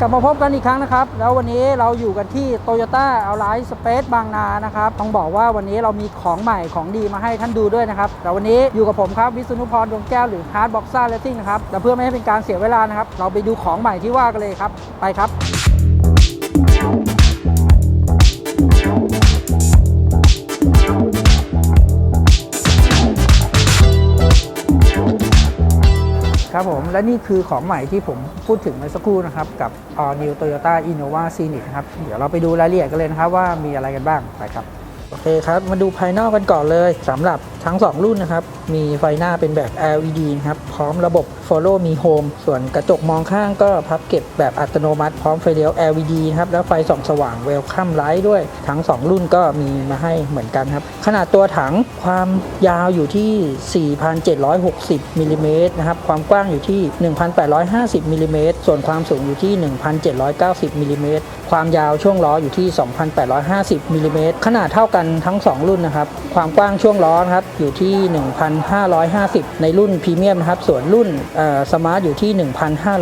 กลับมาพบกันอีกครั้งนะครับ แล้ววันนี้เราอยู่กันที่ Toyota a l i g n Space บางนานะครับ ต้องบอกว่าวันนี้เรามีของใหม่ของดีมาให้ท่านดูด้วยนะครับแต่วันนี้อยู่กับผมครับ วิศนุพรดวงแก้วหรือ Hard Boxer Racing นะครับแต่เพื่อไม่ให้เป็นการเสียเวลานะครับ เราไปดูของใหม่ที่ว่ากันเลยครับ ไปครับ ครับผม และนี่คือของใหม่ที่ผมพูดถึงเมื่อสักครู่นะครับ กับ All New Toyota Innova Scenic นะครับ เดี๋ยวเราไปดูรายละเอียดกันเลยนะครับว่ามีอะไรกันบ้างไปครับ โอเคครับ มาดูภายนอกกันก่อนเลยสำหรับ ทั้ง 2 รุ่นนะครับ มีไฟหน้าเป็นแบบ LED นะครับ พร้อมระบบ Follow Me Home ส่วนกระจกมองข้างก็พับเก็บแบบอัตโนมัติ พร้อมไฟเลี้ยว LED นะครับ แล้วไฟส่องสว่าง Welcome Light ด้วย ทั้ง 2 รุ่นก็มีมาให้เหมือนกันครับ ขนาดตัวถังความยาวอยู่ที่ 4,760มิลลิเมตรนะครับ ความกว้างอยู่ที่ 1,850มิลลิเมตร ส่วนความสูงอยู่ที่ 1,790มิลลิเมตร ความยาวช่วงล้ออยู่ที่ 2,850มิลลิเมตร ขนาดเท่ากันทั้ง 2 รุ่นนะครับ ความกว้างช่วงล้อนะครับอยู่ที่ 1,550 ในรุ่นพรีเมียมนะครับส่วนรุ่นสมาร์ทอยู่ที่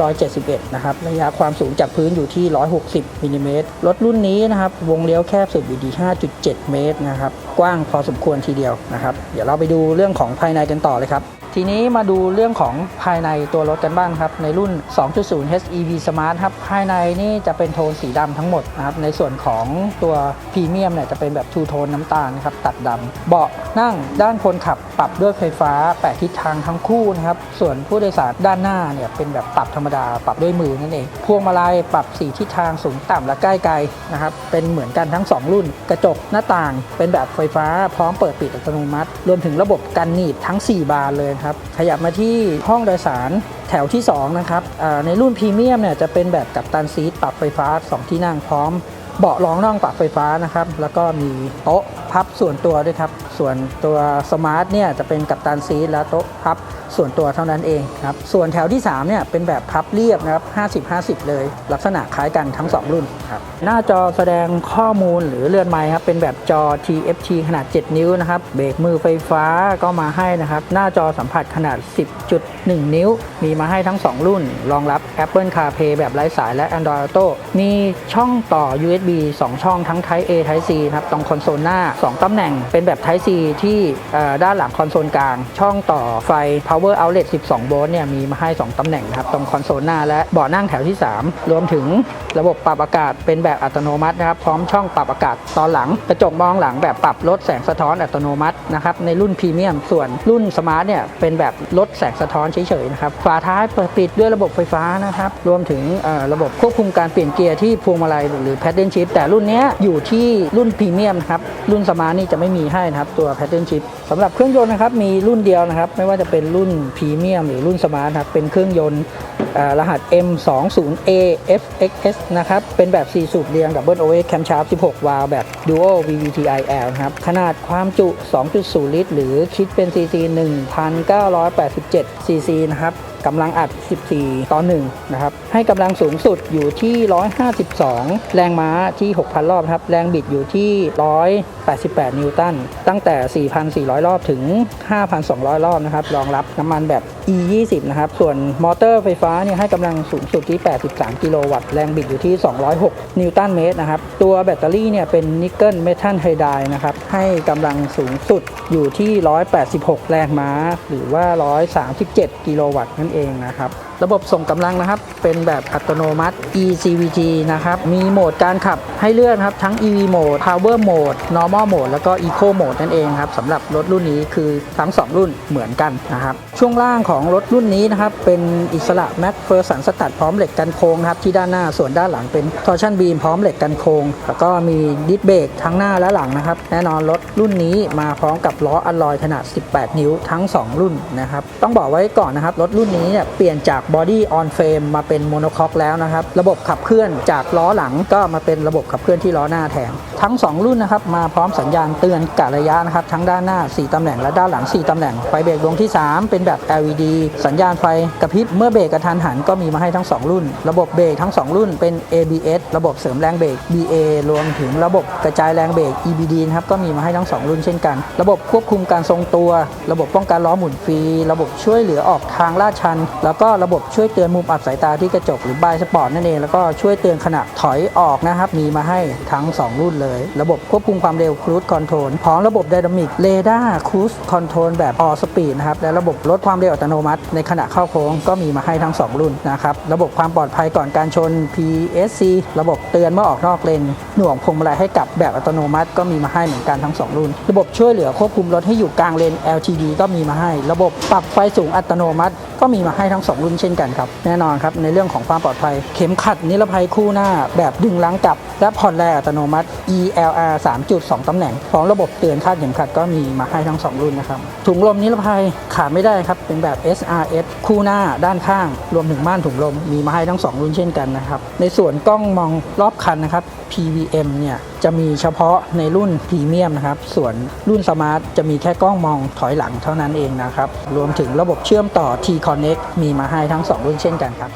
1,571 นะครับระยะความสูงจากพื้นอยู่ที่ 160มิลลิเมตรรถรุ่นนี้นะครับวงเลี้ยวแคบสุดอยู่ที่ 5.7 เมตรนะครับกว้างพอสมควรทีเดียวนะครับ เดี๋ยวเราไปดูเรื่องของภายในกันต่อเลยครับ ทีนี้มาดูเรื่องของภายในตัวรถกันบ้างครับ ในรุ่น 2.0 HEV Smart ครับ ภายในนี่จะเป็นโทนสีดำทั้งหมดนะครับ ในส่วนของตัวพรีเมียมเนี่ยจะเป็นแบบทูโทนน้ำตาลครับ ตัดดำ เบาะนั่งด้านคนขับปรับด้วยไฟฟ้า 8 ทิศทางทั้งคู่นะครับ ส่วนผู้โดยสารด้านหน้าเนี่ยเป็นแบบปรับธรรมดา ปรับด้วยมือนั่นเอง พวงมาลัยปรับ 4 ทิศทางสูงต่ำและใกล้ไกลนะครับ เป็นเหมือนกันทั้ง 2 รุ่น กระจกหน้าต่าง เป็นแบบไฟฟ้าพร้อมเปิดปิดอัตโนมัติ รวมถึงระบบกันหนีบทั้ง 4 บานเลยครับขยับมาที่ห้องโดยสารแถวที่ 2 นะครับในรุ่นพรีเมียมเนี่ยจะเป็นแบบกับตันซีทปรับไฟฟ้า 2 ที่นั่งพร้อม เบาะรองนั่งปรับไฟฟ้านะครับ แล้วก็มีโต๊ะพับส่วนตัวด้วยครับ ส่วนตัวสมาร์ทเนี่ยจะเป็นกับตันซีทและโต๊ะพับ ส่วนตัวเท่านั้นเองครับ ส่วนแถวที่3เนี่ยเป็นแบบพับเรียบนะครับ 50-50 เลย ลักษณะคล้ายกันทั้ง 2 รุ่นครับ หน้าจอแสดงข้อมูลหรือเรือนไม้ครับ เป็นแบบจอ TFT ขนาด 7 นิ้วนะครับ เบรกมือไฟฟ้าก็มาให้นะครับ หน้าจอสัมผัสขนาด 10.1 นิ้ว มีมาให้ทั้ง 2 รุ่น รองรับ Apple CarPlay แบบไร้สายและ Android Auto มีช่องต่อ USB 2 ช่องทั้ง Type A Type C ครับตรงคอนโซลหน้า 2ตำแหน่งเป็นแบบ Type C ที่ด้านหลังคอนโซลกลาง ช่องต่อไฟ Power Outlet 12 โวลต์เนี่ยมีมาให้ 2 ตำแหน่งนะครับตรงคอนโซลหน้าและเบาะนั่งแถวที่ 3 รวมถึงระบบปรับอากาศเป็นแบบอัตโนมัตินะครับพร้อมช่องปรับอากาศตอนหลัง กระจกมองหลังแบบปรับลดแสงสะท้อนอัตโนมัตินะครับในรุ่นพรีเมียมส่วนรุ่นสมาร์ทเนี่ยเป็นแบบลดแสงสะท้อนเฉยๆนะครับฝาท้ายเปิดปิดด้วยระบบไฟฟ้านะครับรวมถึงระบบควบคุมการเปลี่ยนเกียร์ที่พวงมาลัยหรือ Paddle Shift แต่รุ่นนี้อยู่ที่รุ่นพรีเมียมครับรุ่นสมาร์ทนี่จะไม่มีให้นะครับตัว Paddle Shift สำหรับเครื่องยนต์นะครับมีรุ่นเดียวนะครับไม่ว่าจะเป็นรุ่นพรีเมียมหรือรุ่นสมาร์ทครับเป็นเครื่องยนต์รหัส M20A FXS นะครับ เป็นแบบ 4 สูบเรียง Double OS Camshaft 16 วาล์วแบบ Duo VVTIL ครับ ขนาดความจุ 2.0 ลิตร หรือคิดเป็น cc 1,987 cc นะครับ กำลังอัด 14 ต่อ1นะครับ ให้กำลังสูงสุดอยู่ที่ 152 แรงม้าที่ 6,000 รอบครับ แรงบิดอยู่ที่ 188 นิวตัน ตั้งแต่ 4,400 รอบถึง 5,200 รอบนะครับ รองรับน้ำมันแบบ E20 นะครับ ส่วนมอเตอร์ไฟฟ้าเนี่ยให้กำลังสูงสุดที่ 83 กิโลวัตต์ แรงบิดอยู่ที่ 206 นิวตันเมตรนะครับ ตัวแบตเตอรี่เนี่ยเป็นนิกเกิลเมทัลไฮไดร์นะครับ ให้กำลังสูงสุดอยู่ที่ 186 แรงม้า หรือว่า 137 กิโลวัตต์นั่นเองเองนะครับ ระบบส่งกำลังนะครับ เป็นแบบอัตโนมัติ eCVT นะครับ มีโหมดการขับให้เลือกนครับ ทั้ง EV Mode Power Mode Normal Mode แล้วก็ Eco Mode นั่นเองครับสำหรับรถรุ่นนี้คือทั้ง 2 รุ่นเหมือนกันนะครับ ช่วงล่างของรถรุ่นนี้นะครับ เป็นอิสระ Mac f e r s o n สตัดพร้อมเหล็กกันโค้งครับที่ด้านหน้าส่วนด้านหลังเป็น Torsion Beam พร้อมเหล็กกันโค้งแล้วก็มีดิสเบรกทั้งหน้าและหลังนะครับ แน่นอนรถรุ่นนี้มาพร้อมกับล้ออลลอยขนาด 18 นิ้วทั้ง 2 รุ่นนะครับต้องบอกไว้ก่อนนะครับรถรุ่นนี้เนี่ยเปลี่ยนจากบอดี้ออนเฟรมมาเป็นโมโนคอกแล้วนะครับ ระบบขับเคลื่อนจากล้อหลังก็มาเป็นระบบขับเคลื่อนที่ล้อหน้าแทนทั้ง 2 รุ่นนะครับมาพร้อมสัญญาณเตือนกะระยะนะครับทั้งด้านหน้า 4 ตำแหน่งและด้านหลัง 4 ตำแหน่งไฟเบรกดวงที่ 3 เป็นแบบ LED สัญญาณไฟกระพริบเมื่อเบรกกระทันหันก็มีมาให้ทั้ง 2 รุ่น ระบบเบรกทั้ง 2 รุ่นเป็น ABS ระบบเสริมแรงเบรก BA รวมถึงระบบกระจายแรงเบรก EBD นะครับก็มีมาให้ทั้ง 2 รุ่นเช่นกัน ระบบควบคุมการทรงตัว ระบบป้องกันล้อหมุนฟรี ระบบช่วยเหลือออกทางลาดชัน แล้วก็ระบบช่วยเตือนมุมอับสายตาที่กระจกหรือบายสปอร์ตนั่นเองแล้วก็ช่วยเตือนขณะถอยออกนะครับมีมาให้ทั้ง 2 รุ่นเลยระบบควบคุมความเร็ว Cruise Control พร้อมระบบ Dynamic Radar Cruise Control แบบ All Speed นะครับและระบบลดความเร็วอัตโนมัติ ในขณะเข้าโค้งก็มีมาให้ทั้ง 2 รุ่นนะครับระบบความปลอดภัยก่อนการชน PSC ระบบเตือนเมื่อออกนอกเลน หน่วงพวงมาลัยให้กลับแบบอัตโนมัติก็มีมาให้เหมือนกันทั้ง 2 รุ่น ระบบช่วยเหลือควบคุมรถให้อยู่กลางเลน LTD ก็มีมาให้ ระบบปรับไฟสูงอัตโนมัติ ก็มีมาให้ทั้ง 2 รุ่นเช่นกันครับแน่นอนครับในเรื่องของความปลอดภัย เข็มขัดนิรภัยคู่หน้า แบบดึงล้างกลับ และผ่อนแรงอัตโนมัติ ELR 3.2 ตำแหน่งพร้อมระบบเตือนคาดเข็มขัดก็มีมาให้ทั้ง 2 รุ่นนะครับถุงลมนิรภัยขาดไม่ได้ครับเป็นแบบ SRS คู่หน้าด้านข้าง รวมถึงม่านถุงลมมีมาให้ทั้ง 2 รุ่นเช่นกันนะครับในส่วนกล้องมองรอบคันนะครับ PVM เนี่ยจะมีเฉพาะในรุ่นพรีเมียมนะครับ ส่วนรุ่นสมาร์ทจะมีแค่กล้องมองถอยหลังเท่านั้นเองนะครับ รวมถึงระบบเชื่อมต่อ T-Connect มีมาให้ทั้ง 2 รุ่นเช่นกันครับ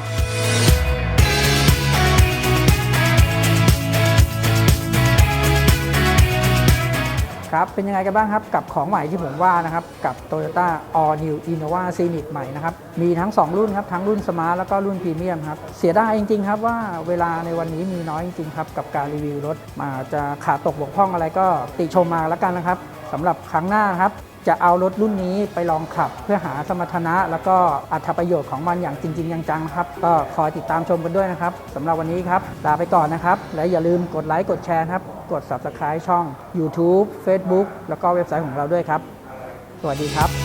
ครับเป็นยังไงกันบ้างครับกับของใหม่ที่ผมว่านะครับกับ Toyota All New Innova Scenic ใหม่นะครับมีทั้ง 2 รุ่นครับทั้งรุ่นสมาร์ทแล้วก็รุ่นพรีเมียมครับเสียดายจริงๆครับว่าเวลาในวันนี้มีน้อยจริงๆครับกับการรีวิวรถมาจะขาดตกบกพร่องอะไรก็ติชมมาแล้วกันนะครับสำหรับครั้งหน้าครับจะเอารถรุ่นนี้ไปลองขับเพื่อหาสมรรถนะ แล้วก็อัตประโยชน์ของมันอย่างจริง ๆ จังๆนะครับ ก็คอยติดตามชมกันด้วยนะครับสำหรับวันนี้ครับลาไปก่อนนะครับ และอย่าลืมกดไลค์กดแชร์ครับ กด Subscribe ช่อง YouTube Facebook แล้วก็เว็บไซต์ของเราด้วยครับ สวัสดีครับ